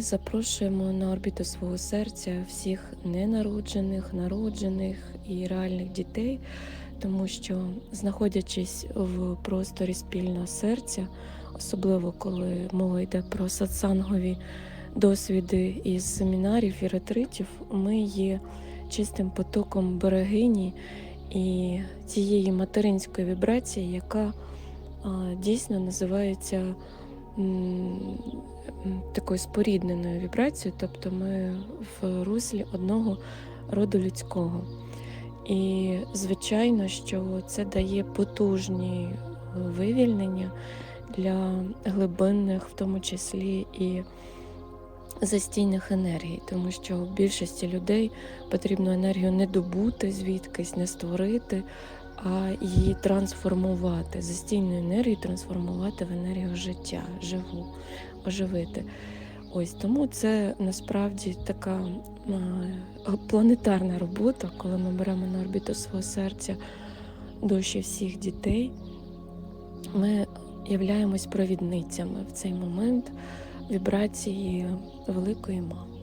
Запрошуємо на орбіту свого серця всіх ненароджених, народжених і реальних дітей, тому що, знаходячись в просторі спільного серця, особливо коли мова йде про сатсангові досвіди із семінарів і ретритів, ми є чистим потоком берегині і цієї материнської вібрації, яка а, дійсно називається такою спорідненою вібрацією, тобто ми в руслі одного роду людського. І звичайно, що це дає потужні вивільнення для глибинних, в тому числі і застійних енергій, тому що більшості людей потрібно енергію не добути звідкись, не створити, а її трансформувати, застійну енергію трансформувати в енергію життя, живу, оживити. Ось тому це насправді така е, планетарна робота, коли ми беремо на орбіту свого серця душі всіх дітей. Ми являємось провідницями в цей момент вібрації великої мами.